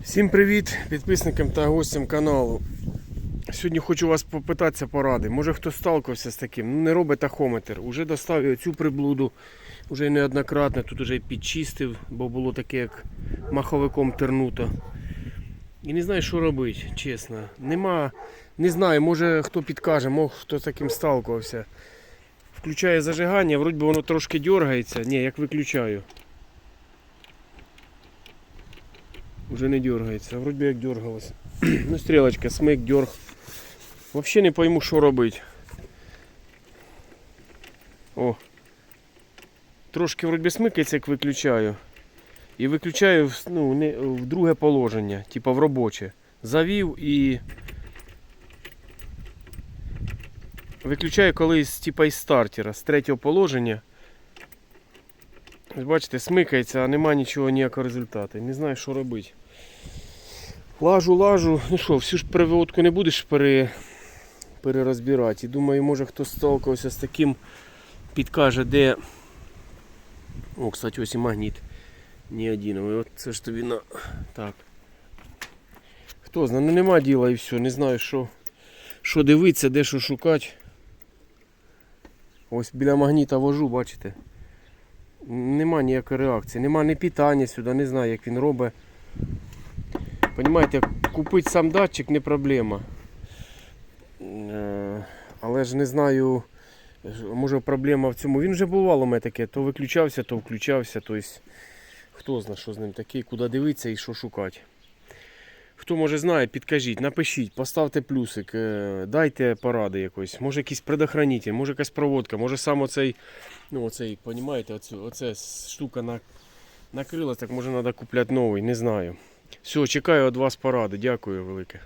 Всім привіт підписникам та гостям каналу. Сьогодні хочу вас попитатися поради. Може хто сталкивався з таким. Ну не робить тахометр. Уже достав я цю приблуду, вже неоднократно тут уже підчистив, бо було таке, як маховиком тернуто. І не знаю, що робити, чесно. Нема, не знаю, може хто підкаже, може хто з таким сталкувався. Включаю зажигання, вроді воно трошки дергається. Ні, як виключаю. Уже не дергається, вроді як дергалося. ну, стрілочка, смик, дерг. Взагалі не пойму, що робити. О. Трошки вроді смикається, як виключаю. І виключаю ну, не, в друге положення, типа в робоче. Завів і. Виключаю колись типа із стартера, з третього положення. Бачите, смикається, а нема нічого ніякого результату. Не знаю, що робити. Лажу, лажу. Ну що, всю ж переводку не будеш пере... перерозбирати. І думаю, може хтось сталкивався з таким, підкаже, де. О, кстати, ось і магніт. Не один. От це ж тобі на. Так. Хто знає, ну нема діла і все. Не знаю, що, що дивитися, де що шукати. Ось біля магніта вожу, бачите. Нема ніякої реакції, нема ні питання сюди, не знаю, як він робить. Понімаєте, купити сам датчик не проблема. Е, Але ж не знаю, може проблема в цьому. Він вже бувало у мене таке, то виключався, то включався. Тобто, хто знає, що з ним таке, куди дивитися і що шукати. Хто може знає, підкажіть, напишіть, поставте плюсик, е, дайте поради якось. Може якісь предохранитель, може якась проводка, може сам оцей, ну оцей, понімаєте, оцю, штука на, накрилась, так може треба купляти новий, не знаю. Все, чекаю від вас поради. Дякую велике.